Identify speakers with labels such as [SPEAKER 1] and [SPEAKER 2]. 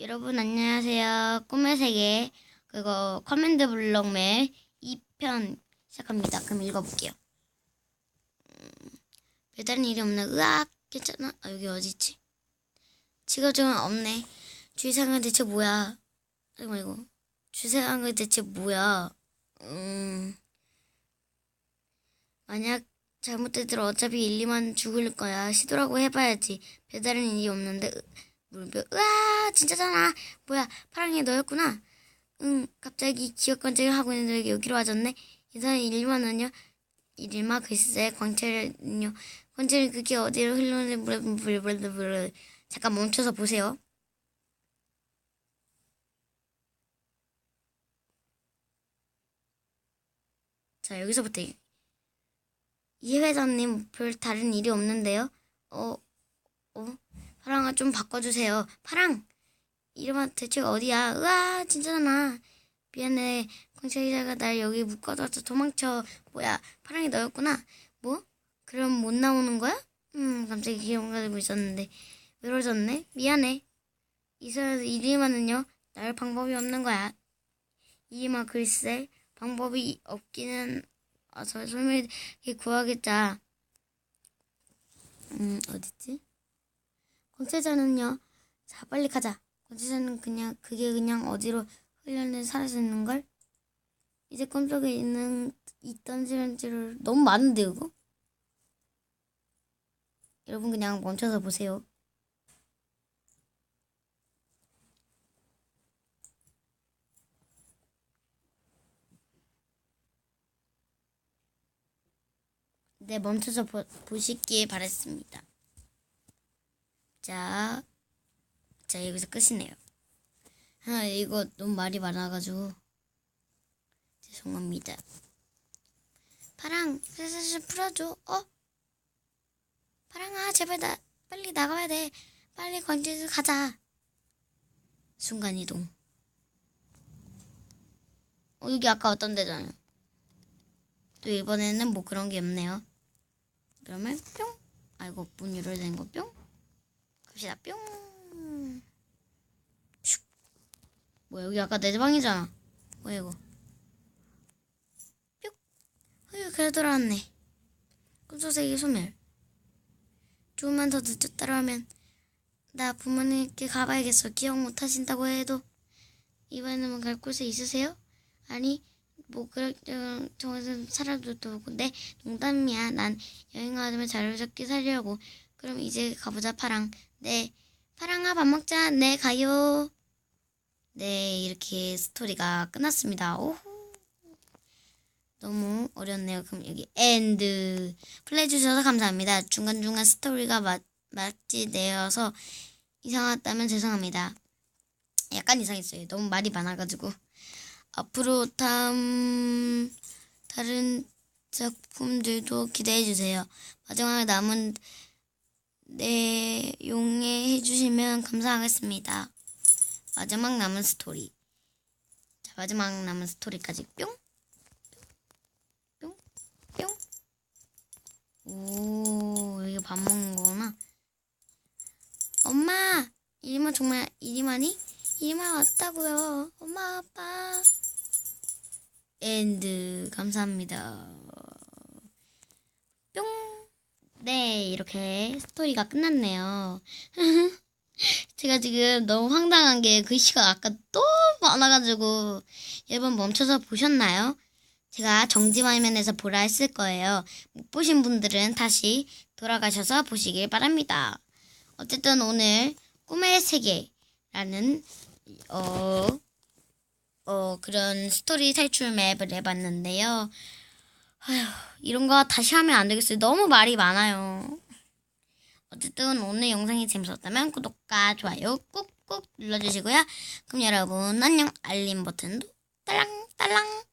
[SPEAKER 1] 여러분 안녕하세요. 꿈의 세계 그거 커맨드 블록맨 2편 시작합니다. 그럼 읽어볼게요. 음, 배달은 일이 없나? 으악 괜찮아? 아 여기 어디지? 지갑정은 없네. 주의사항은 대체 뭐야? 아이고 아이고 주의사항은 대체 뭐야? 음 만약 잘못되더라 어차피 1, 2만 죽을 거야. 시도라고 해봐야지. 배달은 일이 없는데 으, 물벼 으아 진짜잖아. 뭐야 파랑이 너였구나. 응 갑자기 기억 관찰을 하고 있는데 여기로 와줬네. 이사는 1, 2만 원요. 일마 글쎄 광채는요. 광채는 그게 어디로 흘러오는지 물물물물 잠깐 멈춰서 보세요. 자 여기서부터 이- 이 회장님 별 다른 일이 없는데요. 어, 어, 파랑아 좀 바꿔주세요. 파랑 이름은 대체 어디야? 으아 진짜잖아. 미안해. 광채기자가 날 여기 묶어둬서 도망쳐. 뭐야 파랑이 너였구나. 뭐? 그럼 못 나오는 거야? 음 갑자기 기억 가지고 있었는데 외로워졌네. 미안해. 이사에서 이리만은요. 날 방법이 없는 거야. 이리만 글쎄 방법이 없기는 어서 설명해 구하겠자. 음, 어딨지? 광채자는요. 자, 빨리 가자. 광채자는 그냥, 그게 그냥 어디로 흘려내 사라지는 걸? 이제 꿈속에 있는, 있던 시간들을 너무 많은데, 이거? 여러분 그냥 멈춰서 보세요. 네, 멈춰서 보, 보시길 바랬습니다. 자, 자, 여기서 끝이네요. 아, 이거 너무 말이 많아가지고. 죄송합니다. 파랑, 슬슬 풀어줘. 어? 파랑아, 제발 나, 빨리 나가야 돼. 빨리 관제소 가자. 순간 이동. 어, 여기 아까 어떤 데잖아요. 또 이번에는 뭐 그런 게 없네요. 그러면 뿅. 아이고 문 열어야 되는 거 뿅. 갑시다 뿅. 슉. 뭐야 여기 아까 내 방이잖아. 뭐야 이거. 뿅. 어휴 그래 돌아왔네. 꿈속세계 소멸. 조금만 더 늦었 따라하면 나 부모님께 가봐야겠어. 기억 못 하신다고 해도 이번에는 뭐갈 곳에 있으세요? 아니 뭐 그런 정해서 사람들도 오고 네 농담이야 난 여행하면 자유롭게 살려고 그럼 이제 가보자 파랑. 네. 파랑아 밥 먹자. 네 가요. 네 이렇게 스토리가 끝났습니다. 오호. 너무 어렵네요. 그럼 여기 엔드 플레이 주셔서 감사합니다. 중간중간 스토리가 맞, 맞지되어서 이상하다면 죄송합니다. 약간 이상했어요. 너무 말이 많아가지고. 앞으로 다음 다른 작품들도 기대해 주세요. 마지막에 남은 내용에 해주시면 감사하겠습니다. 마지막 남은 스토리. 자, 마지막 남은 스토리까지 뿅, 뿅, 뿅. 오, 여기 밥 먹는 거구나. 엄마, 이리만 정말 이리만이? 이리만 왔다고요. 엄마, 아빠. 엔드 감사합니다. 뿅. 네, 이렇게 스토리가 끝났네요. 제가 지금 너무 황당한 게 글씨가 아까 너무 많아가지고 여러분 멈춰서 보셨나요? 제가 정지 화면에서 보라 했을 거예요. 못 보신 분들은 다시 돌아가셔서 보시길 바랍니다. 어쨌든 오늘 꿈의 세계라는 어, 어 그런 스토리 탈출 맵을 해봤는데요. 아휴 이런 거 다시 하면 안 되겠어요. 너무 말이 많아요. 어쨌든 오늘 영상이 재밌었다면 구독과 좋아요 꾹꾹 눌러주시고요. 그럼 여러분 안녕 알림 버튼도 딸랑딸랑